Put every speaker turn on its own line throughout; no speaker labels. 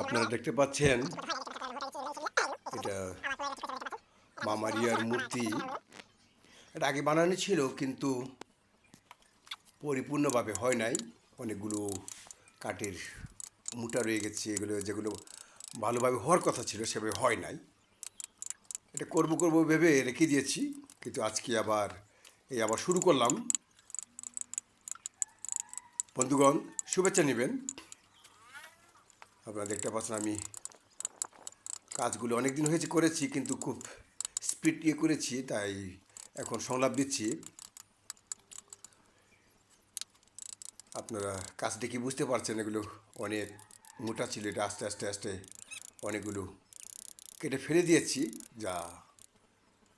আপনারা দেখতে পাচ্ছেন এটা মামারিয়ার মূর্তি। এটা আগে বানানো ছিল, কিন্তু পরিপূর্ণভাবে হয় নাই। অনেকগুলো কাঠের মুটা রয়ে গেছে, এগুলো যেগুলো ভালোভাবে হওয়ার কথা ছিল, সেভাবে হয় নাই। এটা করব করব ভেবে রেখে দিয়েছি, কিন্তু আজকে আবার এই আবার শুরু করলাম। বন্ধুগণ, শুভেচ্ছা নেবেন। আপনারা দেখতে পাচ্ছেন আমি কাজগুলো অনেক দিন হয়েছে করেছি, কিন্তু খুব স্পিড ইয়ে করেছি, তাই এখন সংলাপ দিচ্ছি। আপনারা কাজ দেখে বুঝতে পারছেন? এগুলো অনেক মোটা ছিল, এটা আস্তে আস্তে আস্তে অনেকগুলো কেটে ফেলে দিয়েছি, যা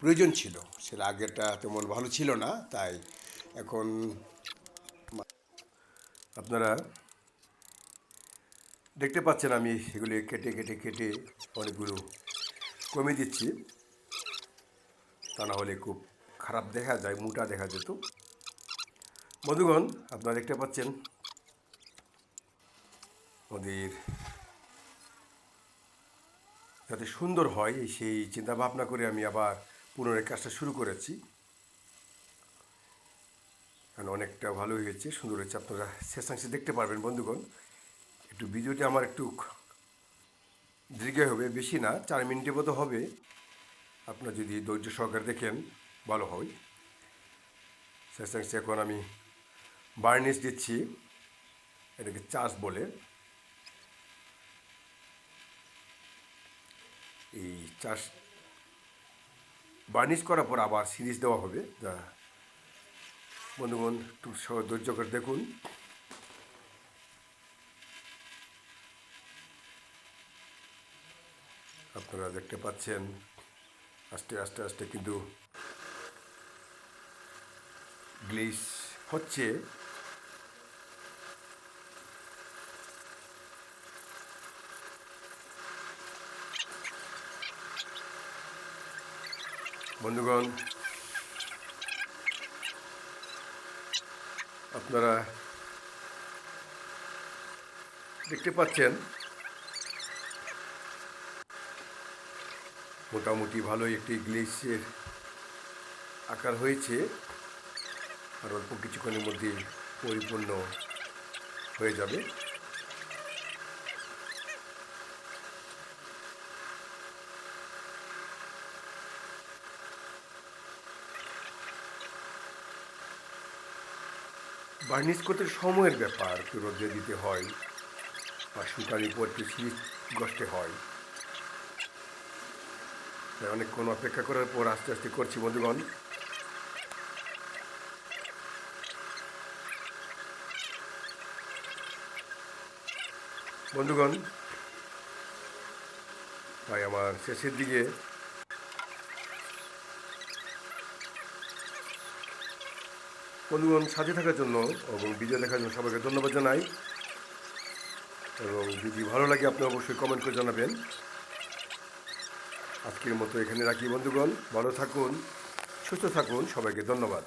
প্রয়োজন ছিল। সেটা আগেরটা তেমন ভালো ছিল না, তাই এখন আপনারা দেখতে পাচ্ছেন আমি এগুলি কেটে কেটে কেটে অনেকগুলো কমে দিচ্ছি। তা না হলে খুব খারাপ দেখা যায়, মোটা দেখা যেত। বন্ধুগণ, আপনারা দেখতে পাচ্ছেন ওদের যাতে সুন্দর হয় সেই চিন্তা ভাবনা করে আমি আবার পুনরায় কাজটা শুরু করেছি। কারণ অনেকটা ভালো হয়েছে, সুন্দর হয়েছে, আপনারা শেষাংশে দেখতে পারবেন বন্ধুগণ। একটু ভিডিওটি আমার একটু দীর্ঘ হবে, বেশি না, চার মিনিটের মতো হবে। আপনার যদি ধৈর্য সহকারে দেখেন, ভালো হয়। শেষাংশে এখন আমি বার্নিশ দিচ্ছি। এটাকে চাষ বলে। এই চাষ বার্নিশ করার পর আবার সিরিজ দেওয়া হবে। যা বন্ধুগণ, একটু ধৈর্য করে দেখুন। আপনারা দেখতে পাচ্ছেন। আস্তে আস্তে আস্তে কিন্তু গ্লিস হচ্ছে। বন্ধুগণ আপনারা দেখতে পাচ্ছেন মোটামুটি ভালোই একটি গ্লেসের আকার হয়েছে আর অল্প কিছুক্ষণের মধ্যে পরিপূর্ণ হয়ে যাবে। বার্নিশ করতে সময়ের ব্যাপার রোদে দিতে হয় বা শুকানির পর সিরিজ গসতে হয়। অনেকক্ষণ অপেক্ষা করার পর আস্তে আস্তে করছি, বন্ধুগণ। বন্ধুগণ, তাই আমার শেষের দিকে বন্ধুগণ সাথে থাকার জন্য এবং ভিডিও দেখার জন্য সবাইকে ধন্যবাদ জানাই। এবং যদি ভালো লাগে, আপনি অবশ্যই কমেন্ট করে জানাবেন। আজকের মতো এখানে রাখি বন্ধুগণ। ভালো থাকুন সুস্থ থাকুন। সবাইকে ধন্যবাদ।